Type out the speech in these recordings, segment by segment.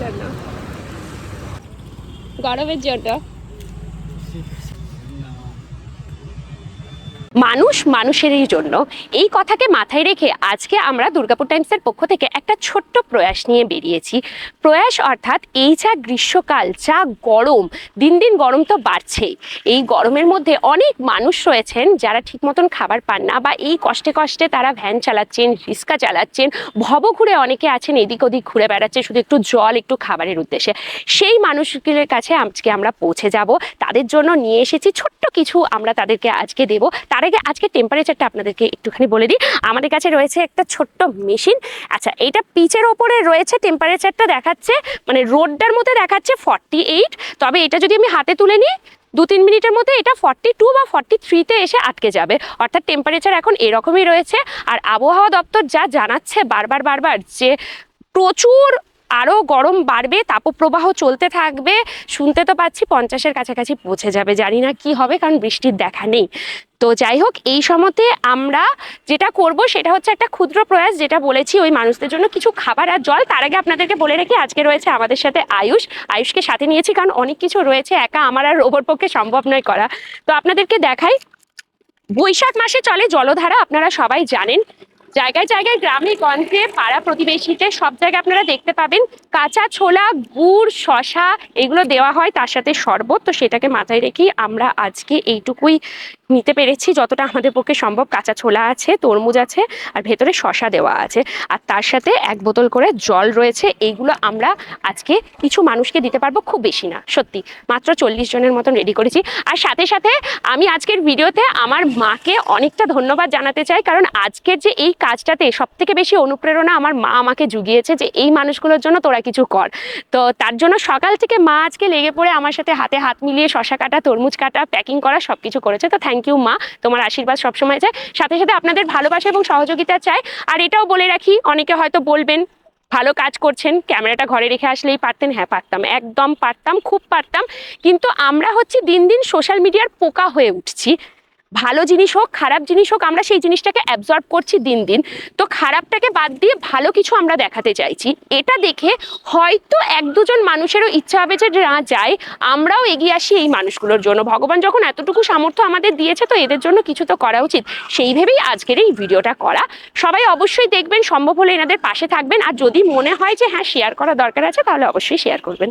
জন্য গরমের জন্য। মানুষ মানুষেরই জন্য। এই কথাকে মাথায় রেখে আজকে আমরা দুর্গাপুর টাইমসের পক্ষ থেকে একটা ছোট্ট প্রয়াস নিয়ে বেরিয়েছি। প্রয়াস অর্থাৎ এই যা গ্রীষ্মকাল, যা গরম, দিন দিন গরম তো বাড়ছেই। এই গরমের মধ্যে অনেক মানুষ রয়েছেন যারা ঠিক মতন খাবার পান না বা এই কষ্টে কষ্টে তারা ভ্যান চালাচ্ছেন, রিক্সা চালাচ্ছেন ভব ঘুরে অনেকে আছেন, এদিক ওদিক ঘুরে বেড়াচ্ছে, শুধু একটু জল, একটু খাবারের উদ্দেশ্যে। সেই মানুষগুলোর কাছে আজকে আমরা পৌঁছে যাব। তাদের জন্য নিয়ে এসেছি ছোট্ট কিছু আমরা তাদেরকে আজকে দেব। তার আগে আজকে টেম্পারেচারটা আপনাদেরকে একটুখানি বলে দিই। আমাদের কাছে রয়েছে একটা ছোট্ট মেশিন আচ্ছা এটা পিচের ওপরে রয়েছে টেম্পারেচারটা দেখাচ্ছে মানে রোডটার মধ্যে দেখাচ্ছে ফর্টি এইট তবে এটা যদি আমি হাতে তুলে নিই দু তিন মিনিটের মধ্যে এটা ফর্টি টু বা ফর্টি থ্রিতে এসে আটকে যাবে। অর্থাৎ টেম্পারেচার এখন এরকমই রয়েছে। আর আবহাওয়া দপ্তর যা জানাচ্ছে বারবার বারবার যে প্রচুর আরও গরম বাড়বে, তাপপ্রবাহ চলতে থাকবে, শুনতে তো পাচ্ছি পঞ্চাশের কাছাকাছি পৌঁছে যাবে। জানি না কি হবে, কারণ বৃষ্টির দেখা নেই। তো যাই হোক, এই সময়তে আমরা যেটা করব সেটা হচ্ছে একটা ক্ষুদ্র প্রয়াস, যেটা বলেছি ওই মানুষদের জন্য কিছু খাবার আর জল। তার আগে আপনাদেরকে বলে রেখে, আজকে রয়েছে আমাদের সাথে আয়ুষ। আয়ুষকে সাথে নিয়েছি, কারণ অনেক কিছু রয়েছে, একা আমার আর ওপর পক্ষে সম্ভব নয় করা। তো আপনাদেরকে দেখাই, বৈশাখ মাসে চলে জলধারা, আপনারা সবাই জানেন। জায়গায় জায়গায় গ্রামে গঞ্জে, পাড়া প্রতিবেশীতে সব জায়গায় আপনারা দেখতে পাবেন। কাঁচা ছোলা, গুড় শশা এগুলো দেওয়া হয় তার সাথে শরবত। তো সেটাকে মাথায় রেখেই আমরা আজকে এইটুকুই নিতে পেরেছি, যতটা আমাদের পক্ষে সম্ভব কাঁচা ছোলা আছে, তরমুজ আছে, আর ভেতরে শশা দেওয়া আছে। আর তার সাথে এক বোতল করে জল রয়েছে, এইগুলো আমরা আজকে কিছু মানুষকে দিতে পারব খুব বেশি না, সত্যি। মাত্র চল্লিশ জনের মতন রেডি করেছি। আর সাথে সাথে আমি আজকের ভিডিওতে আমার মাকে অনেকটা ধন্যবাদ জানাতে চাই, কারণ আজকের যে এই কাজটাতে সব থেকে বেশি অনুপ্রেরণা আমার মা আমাকে জুগিয়েছে যে এই মানুষগুলোর জন্য তোরা কিছু কর। তো তার জন্য সকাল থেকে মা আজকে লেগে পড়ে আমার সাথে হাতে হাত মিলিয়ে শশা কাটা, তরমুজ কাটা প্যাকিং করা সব কিছু করেছে। তো থ্যাংক ইউ মা। তোমার আশীর্বাদ সবসময় চাই সাথে সাথে আপনাদের ভালোবাসা এবং সহযোগিতা চাই আর এটাও বলে রাখি, অনেকে হয়তো বলবেন, ভালো কাজ করছেন, ক্যামেরাটা ঘরে রেখে আসলেই পারতেন। হ্যাঁ পারতাম, একদম পারতাম, খুব পারতাম। কিন্তু আমরা হচ্ছে দিন দিন সোশ্যাল মিডিয়ার পোকা হয়ে উঠছি। ভালো জিনিস হোক, খারাপ জিনিস হোক, আমরা সেই জিনিসটাকে অ্যাবজর্ব করছি দিন দিন। তো খারাপটাকে বাদ দিয়ে ভালো কিছু আমরা দেখাতে চাইছি। এটা দেখে হয়তো এক দুজন মানুষেরও ইচ্ছা হবে যে না যায় আমরাও এগিয়ে আসি এই মানুষগুলোর জন্য। ভগবান যখন এতটুকু সামর্থ্য আমাদের দিয়েছে, তো এদের জন্য কিছু তো করা উচিত। সেই ভেবেই আজকের এই ভিডিওটা করা। সবাই অবশ্যই দেখবেন, সম্ভব হলে এনাদের পাশে থাকবেন। আর যদি মনে হয় যে হ্যাঁ শেয়ার করা দরকার আছে, তাহলে অবশ্যই শেয়ার করবেন।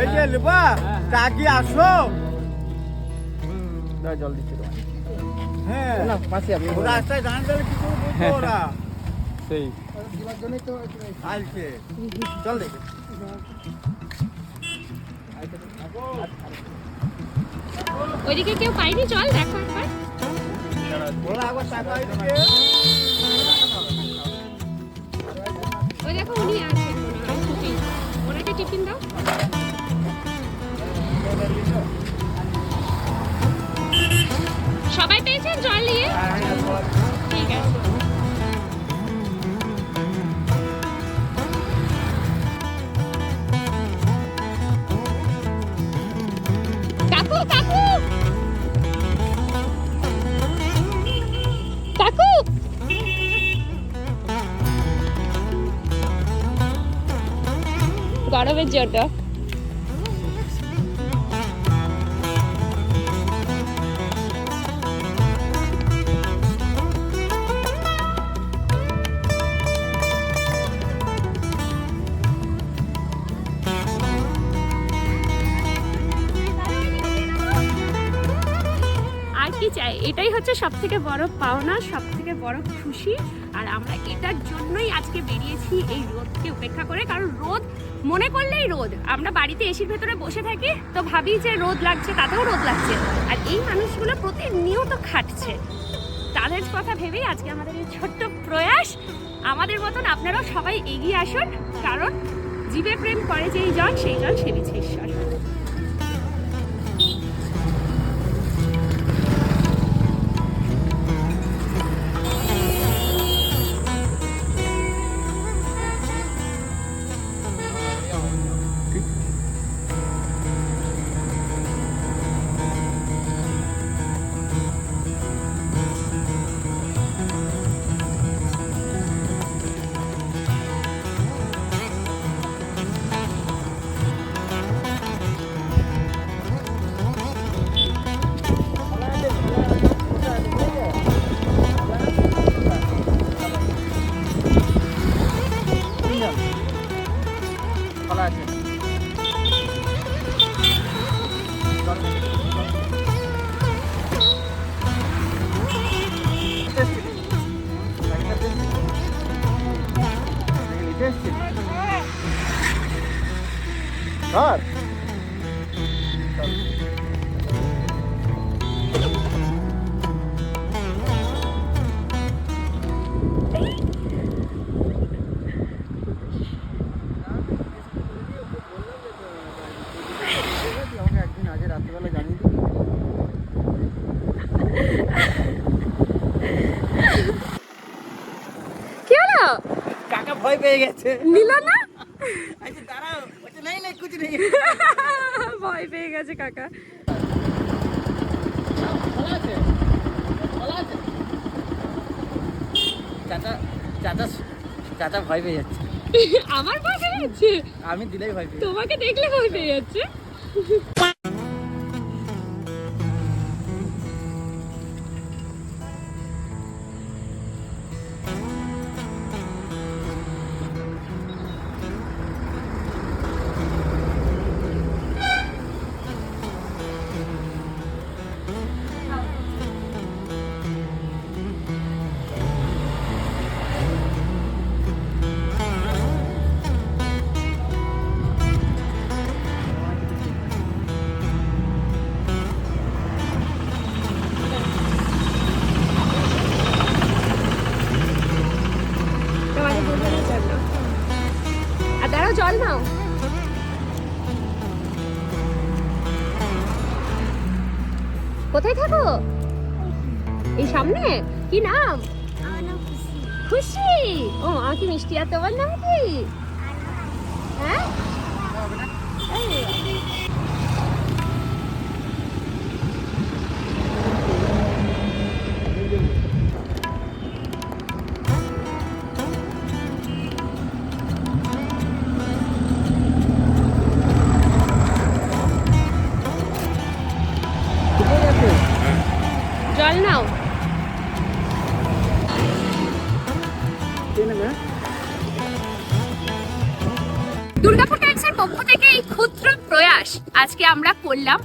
এই যে নিবা টাকি আসো দাও জল দিচ্ছি তোমার হ্যাঁ না পাশে আপনি ওরা রাস্তায় দাঁড়িয়ে দাঁড়িয়ে কি করে বলতো ওরা। সেই। আসছে। চল দেখি। ওইদিকে কেউ পাইনি চল দেখো একবার। ওরা একবার টাকা ওই দেখো উনি হয় টিফিন ওনাকে টিফিন দাও। সবাই পেয়েছেন জল নিয়ে? ঠিক আছে কাকু কাকু! কাকু! গরমের জন্য। হচ্ছে সব থেকে বড় পাওনা সব থেকে বড় খুশি। আর আমরা এটার জন্যই আজকে বেরিয়েছি এই রোদকে উপেক্ষা করে। কারণ রোদ, মনে করলেই রোদ। আমরা বাড়িতে এসির ভেতরে বসে থাকি, তো ভাবি যে রোদ লাগছে, তাতেও রোদ লাগছে। আর এই মানুষগুলো প্রতিনিয়ত খাটছে। তাদের কথা ভেবেই আজকে আমাদের এই ছোট্ট প্রয়াস। আমাদের মতন আপনারাও সবাই এগিয়ে আসুন, কারণ জীবে প্রেম করে যেই জন সেই জন সেবিছে ঈশ্বর। ধর আমাকে পেয়ে গেছে। নিল না? আচ্ছা দাঁড়াও। বলছে নেই নেই কুছ নেই। ভয় পেয়ে গেছে কাকা। চাচা চাচা চাচা ভয় পেয়ে যাচ্ছে। আমার ভয় পেয়ে যাচ্ছে? আমি দিলেই ভয় পেয়ে তোমাকে দেখলে ভয় পেয়ে যাচ্ছে? কোথায় থাকো? এই সামনে? কি নাম? খুশি। ও আমার কি মিষ্টি আর তোমার নাম কি? হ্যাঁ? দুর্গাপুর টাইমসের পক্ষ থেকে এই ক্ষুদ্র প্রয়াস আজকে আমরা করলাম।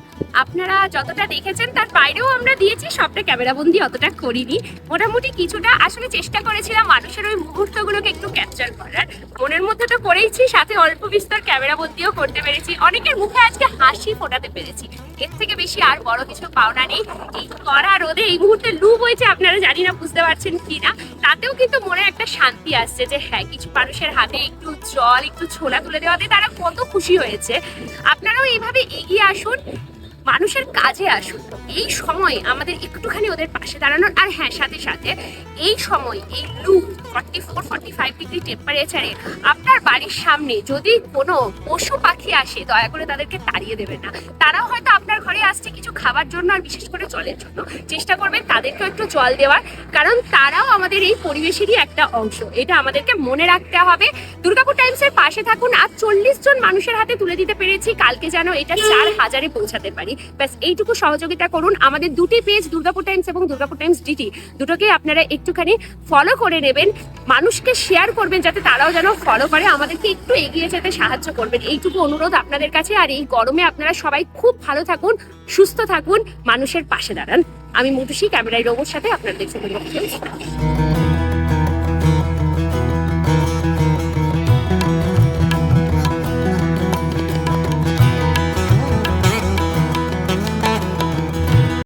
আপনারা যতটা দেখেছেন, তার বাইরেও আমরা দিয়েছি, সবটা ক্যামেরাবন্দি অতটা করিনি। মোটামুটি কিছুটা আসলে চেষ্টা করেছিলাম মানুষের ওই মুহূর্তগুলোকে একটু ক্যাপচার করার। মনের মধ্যে তো করেইছি সাথে অল্প বিস্তর ক্যামেরাবন্দিও করতে পেরেছি। অনেকের মুখে আজকে হাসি ফোটাতে পেরেছি। এর থেকে বেশি আর বড় কিছু পাওনা নেই। এই কড়া রোদে এই মুহূর্তে লু বইছে, আপনারা জানি না, বুঝতে পারছেন কি না তাতেও কিন্তু মনে একটা শান্তি আসছে যে হ্যাঁ কিছু মানুষের হাতে একটু জল, একটু ছোলা তুলে দেওয়াতে তারা কত খুশি হয়েছে। আপনারাও এইভাবে এগিয়ে আসুন। মানুষের কাজে আসুন। এই সময় আমাদের একটুখানি ওদের পাশে দাঁড়ানোর, আর হ্যাঁ সাথে সাথে এই সময় এই লু forty four forty five degree টেম্পারেচারে আপনার বাড়ির সামনে যদি কোনো পশু পাখি আসে, দয়া করে তাদেরকে তাড়িয়ে দেবেন না। তারাও হয়তো আপনার ঘরে আসছে কিছু খাবার জন্য আর বিশেষ করে জলের জন্য, চেষ্টা করবেন তাদেরকেও একটু জল দেওয়ার। কারণ তারাও আমাদের এই পরিবেশেরই একটা অংশ। এটা আমাদেরকে মনে রাখতে হবে। দুর্গাপুর টাইমসের পাশে থাকুন। আর চল্লিশ জন মানুষের হাতে তুলে দিতে পেরেছি। কালকে যেন এটা চার হাজারে পৌঁছাতে পারি। ব্যাস, এইটুকু সহযোগিতা করুন। আমাদের দুটি পেজ, দুর্গাপুর টাইমস এবং দুর্গাপুর টাইমস ডিটি, দুটোকেই আপনারা একটুখানি ফলো করে নেবেন। মানুষকে শেয়ার করবেন যাতে তারাও যেন ফলো করে। আমাদেরকে একটু এগিয়ে যেতে সাহায্য করবেন। এইটুকু অনুরোধ আপনাদের কাছে। আর এই গরমে আপনারা সবাই খুব ভালো থাকুন। সুস্থ থাকুন মানুষের পাশে দাঁড়ান। আমি মধুসী ক্যামেরায় রোবোর সাথে আপনার দেখছেন